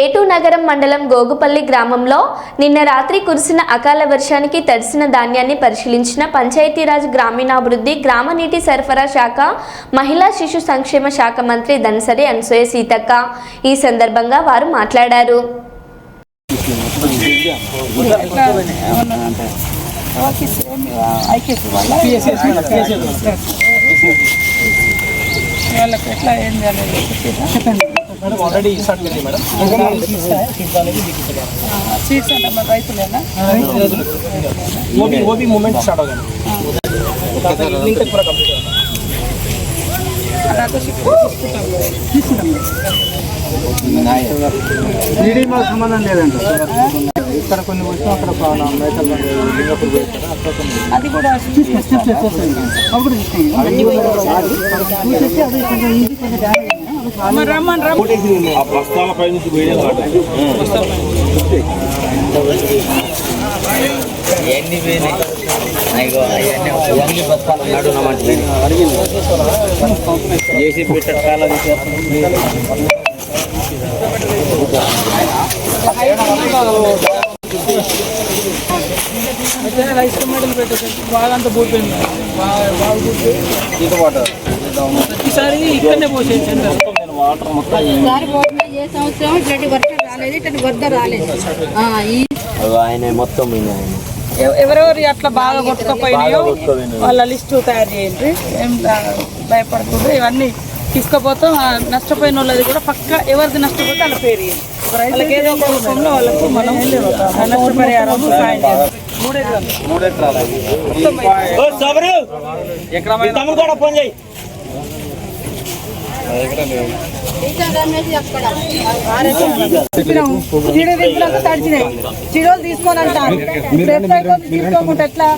ఏటూ నగరం మండలం గోగుపల్లి గ్రామంలో నిన్న రాత్రి కురిసిన అకాల వర్షానికి తడిసిన ధాన్యాన్ని పరిశీలించిన పంచాయతీరాజ్ గ్రామీణాభివృద్ధి గ్రామ నీటి సరఫరా శాఖ మహిళా శిశు సంక్షేమ శాఖ మంత్రి దనసరి అనసూయ సీతక్క. ఈ సందర్భంగా వారు మాట్లాడారు. వాళ్ళకి ఎట్లా ఏం చేయాలి చెప్పండి. మేడం ఆల్రెడీ స్టార్ట్ అయింది మేడం. సీట్స్ అనేది సీట్స్ అంటే మన రైతులేనా ఓబీ ఓబీ మూమెంట్ స్టార్ట్ కూడా కంప్లీట్ సంబంధం లేదండి ఇక్కడ కొన్ని వచ్చినా అక్కడ మేకలు లింగపూర్ పోయిస్తారు అక్కడ కొన్ని అది కూడా మరి రమ్మని రమ్మని ఆ బస్తాల పై నుంచి పోయే ఎన్ని అవన్నీ బస్తాలు చేసి అయితే రైస్ టమాటాలు పెట్టేసరికి బాగా అంత బాగా బాగా పోయి ఈసారి ఇక్కడనే పోసేది సెంటర్ ఈసారి పోతుంది ఏ సంవత్సరం ఇట్లాంటి వర్షం రాలేదు ఇట్లాంటి వరద రాలేదు. ఆ, ఈ ఆయన మొత్తం ఆయన ఎవరెవరు అట్లా బాగా కొట్టుకపోయినాయో వాళ్ళ లిస్టు తయారు చేయండి. ఏం దా- భయపడకూడదు. ఇవన్నీ తీసుకుపోతాం. నష్టపోయిన వాళ్ళది కూడా పక్క ఎవరిది నష్టపోతే వాళ్ళ పేరు. వాళ్ళకి ఏదో ఒక రూపంలో వాళ్ళకు మనం నష్టపరిహారం సాయం. తమ్ముడు కూడా ఫోన్ చేయి. ఈసారి రమేష్ తడిచినాయి చీడలు తీసుకొని అంటారు తీసుకోకుండా ఎట్లా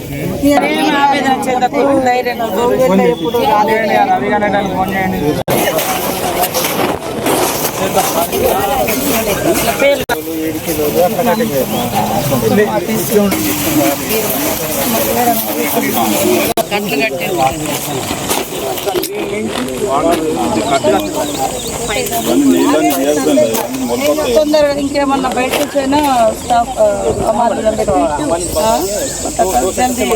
తొందరగా ఇంకేమన్నా బయట వచ్చినా స్టాఫ్ అమార్జులను పెట్టి జల్దీ